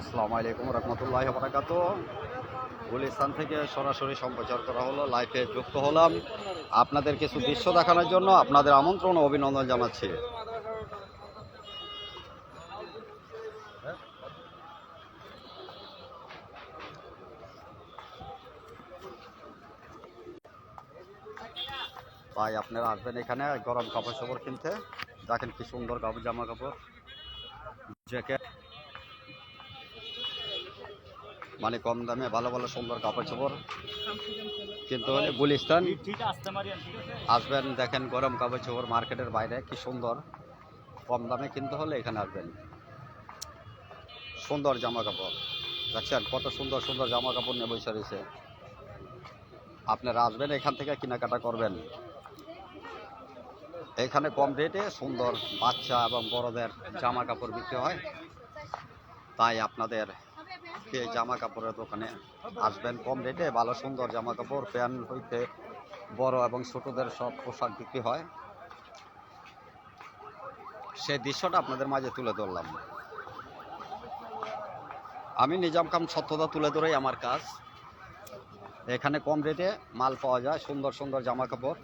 আসসালামু আলাইকুম রহমতুল্লাহ বরাকাত গুলিস্তান থেকে সরাসরি সম্প্রচার করা হলো লাইফে যুক্ত হলাম। আপনাদের কিছু দৃশ্য দেখানোর জন্য আপনাদের আমন্ত্রণ অভিনন্দন জানাচ্ছি। তাই আপনারা আসবেন এখানে গরম কাপড় চোপড় কিনতে। দেখেন কি সুন্দর কাপড়, জামা কাপড়, জ্যাকেট। মানে কম দামে ভালো ভালো সুন্দর কাপড় চোপড়। কিন্তু হলে গুলিস্তান। আসবেন, দেখেন গরম কাপড় চোপড় মার্কেটের বাইরে, কি সুন্দর। কম দামে কিনতে হলে এখানে আসবেন। সুন্দর জামা কাপড়। দেখছেন, কত সুন্দর সুন্দর জামা কাপড় নিয়ে বসে আপনারা আসবেন, এখান থেকে কেনাকাটা করবেন। এখানে কম রেটে সুন্দর বাচ্চা এবং বড়দের জামা কাপড় বিক্রি হয়। তাই আপনাদের এই জামা কাপড়ের দোকানে আসবেন। কম রেটে ভালো সুন্দর জামা কাপড় প্যান্ট হইতে বড় এবং ছোটদের সব পোশাক বিক্রি হয়। সেই দৃশ্যটা আপনাদের মাঝে তুলে ধরলাম। আমি নিজাম কাম সত্যতা তুলে ধরেই আমার কাজ। এখানে কম রেটে মাল পাওয়া যায়, সুন্দর সুন্দর জামা কাপড়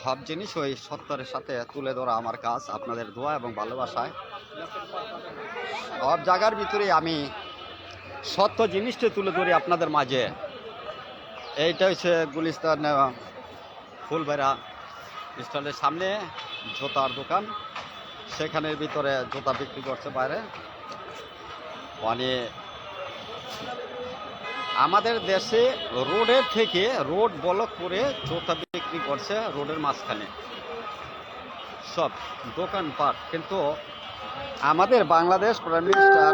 সব জিনিস ওই সত্তরের সাথে তুলে ধরা আমার কাজ, আপনাদের দোয়া এবং ভালোবাসায়। সব জায়গার ভিতরে আমি সত্য জিনিসটা তুলে ধরি আপনাদের মাঝে। এইটা হচ্ছে গুলিস্তান ফুলবেড়া স্টলের সামনে জুতার দোকান। সেখানের ভিতরে জুতা বিক্রি করছে বাইরে। মানে আমাদের দেশে রোডের থেকে রোড ব্লক করে জুতা বিক্রি করছে রোডের মাঝখানে। সব দোকানপাট, কিন্তু আমাদের বাংলাদেশ প্রাইম মিনিস্টার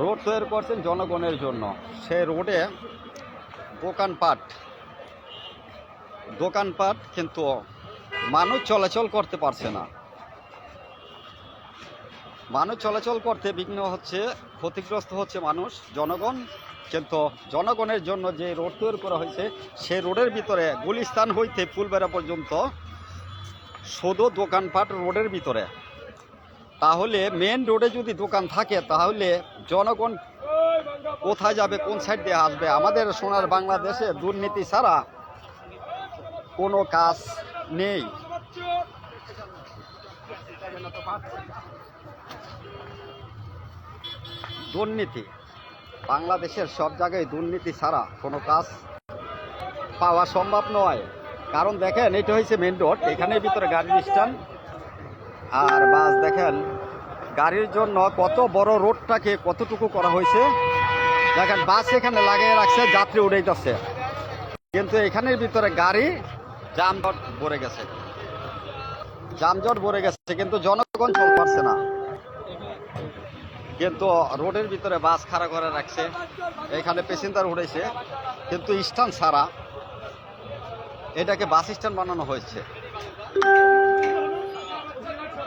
রোড তৈরি করছেন জনগণের জন্য। সেই রোডে দোকানপাট দোকানপাট কিন্তু মানুষ চলাচল করতে পারছে না। মানুষ চলাচল করতে বিঘ্ন হচ্ছে, ক্ষতিগ্রস্ত হচ্ছে মানুষ, জনগণ কিন্তু জনগণের জন্য যে রোড তৈরি করা হয়েছে সেই রোডের ভিতরে গুলিস্তান হইতে ফুলবেড়া পর্যন্ত শুধু দোকানপাট রোডের ভিতরে। তাহলে মেন রোডে যদি দোকান থাকে, তাহলে জনগণ কোথায় যাবে, কোন সাইড দিয়ে আসবে? আমাদের সোনার বাংলাদেশে দুর্নীতি ছাড়া কোনো কাজ নেই। দুর্নীতি। বাংলাদেশের সব জায়গায় দুর্নীতি ছাড়া কোনো কাজ পাওয়া সম্ভব নয়। কারণ দেখেন, এটা হয়েছে মেন রোড এখানের ভিতরে গাড়ির স্ট্যান্ড আর বাস, দেখেন। গাড়ির জন্য কত বড় রোডটাকে কতটুকু করা হয়েছে? দেখেন, বাস এখানে লাগিয়ে রাখছে, যাত্রী উড়ে যাচ্ছে কিন্তু এখানের ভিতরে গাড়ি যানজট ভরে গেছে। যানজট ভরে গেছে, কিন্তু জনগণ চল পারছে না। কিন্তু রোডের ভিতরে বাস খাড়া করে রাখছে, এখানে প্যাসেঞ্জার উঠেছে কিন্তু স্ট্যান্ড ছাড়া এটাকে বাস স্ট্যান্ড বানানো হয়েছে।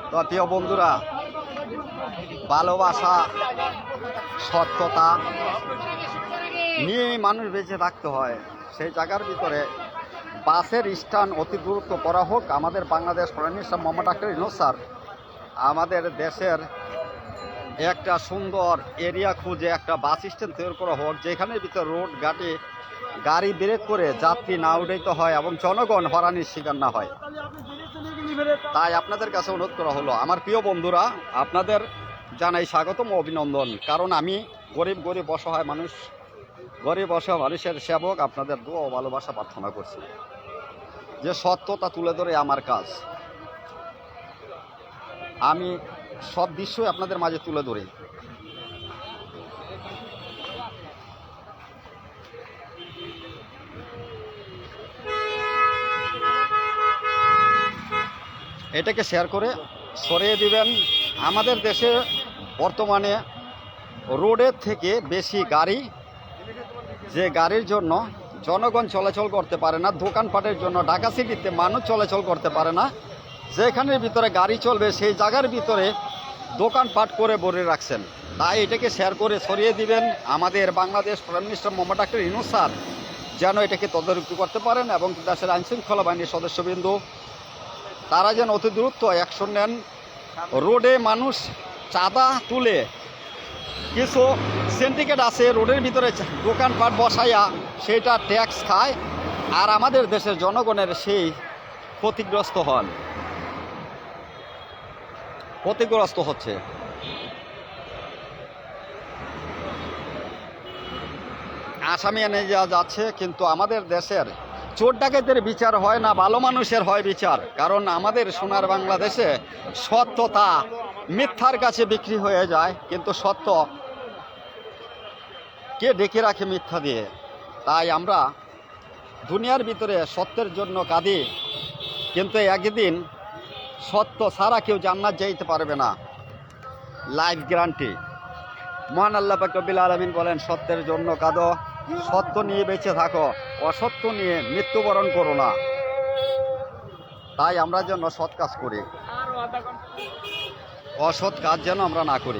তো প্রিয় বন্ধুরা ভালোবাসা, সত্যতা নিয়েই মানুষ বেঁচে থাকতে হয়। সেই জায়গার ভিতরে বাসের স্ট্যান্ড অতি দূরত্ব করা হোক। আমাদের বাংলাদেশ প্রাইম মিনিস্টার মোহাম্মদ আক্তার ইনোজ আমাদের দেশের একটা সুন্দর এরিয়া খুঁজে একটা বাস স্ট্যান্ড তৈরি করা হোক, যেখানের ভিতরে রোড, গাড়ি গাড়ি ব্রেক করে যাত্রী না উঠাইতে হয় এবং জনগণ হরানির শিকার না হয়। তাই আপনাদের কাছে অনুরোধ করা হলো, আমার প্রিয় বন্ধুরা, আপনাদের জানাই স্বাগতম, অভিনন্দন। কারণ আমি গরিব গরিব অসহায় মানুষ, গরিব অসহায় মানুষের সেবক, আপনাদের দোয়া ভালোবাসা প্রার্থনা করছি। যে সত্যতা তুলে ধরে আমার কাজ, আমি সব দৃশ্যই আপনাদের মাঝে তুলে ধরি। এটাকে শেয়ার করে সরিয়ে দিবেন। আমাদের দেশে বর্তমানে রোডের থেকে বেশি গাড়ি যে গাড়ির জন্য জনগণ চলাচল করতে পারে না, দোকানপাটের জন্য, ঢাকা সিটিতে মানুষ চলাচল করতে পারে না, যেখানের ভিতরে গাড়ি চলবে সেই জায়গার ভিতরে দোকানপাট করে ভরে রাখছেন। তাই এটাকে শেয়ার করে সরিয়ে দিবেন। আমাদের Bangladesh prime minister Mohammad doctor Yunus sir যেন এটাকে তদারকি করতে পারেন এবং দেশের আইনশৃঙ্খলা বাহিনীর সদস্যবৃন্দ তারা যেন অতি দ্রুত অ্যাকশন নেন। রোডে মানুষ চাঁদা তুলে কিছু সিন্ডিকেট আছে, রোডের ভিতরে দোকানপাট বসাইয়া সেটা ট্যাক্স খায় আর আমাদের দেশের জনগণের সেই ক্ষতিগ্রস্ত হন। ক্ষতিগ্রস্ত হচ্ছে। আসামি এনে যাওয়া যাচ্ছে, কিন্তু আমাদের দেশের চোর ডাকাতের বিচার হয় না, ভালো মানুষের হয় বিচার। কারণ আমাদের সোনার বাংলাদেশে সত্যতা মিথ্যার কাছে বিক্রি হয়ে যায়, কিন্তু সত্য কে ডেকে রাখে মিথ্যা দিয়ে? তাই আমরা দুনিয়ার ভিতরে সত্যের জন্য কাঁদি, কিন্তু একদিন সত্য ছাড়া কেউ জান্নাত যাইতে পারবে না। লাইফ গ্যারান্টি মহান আল্লাহ কবিল আলমিন বলেন, সত্যের জন্য কাঁদো। সত্য নিয়ে বেঁচে থাকো, অসত্য নিয়ে মৃত্যুবরণ করো না। তাই আমরা যেন সৎ কাজ করি। অসৎ কাজ যেন আমরা না করি।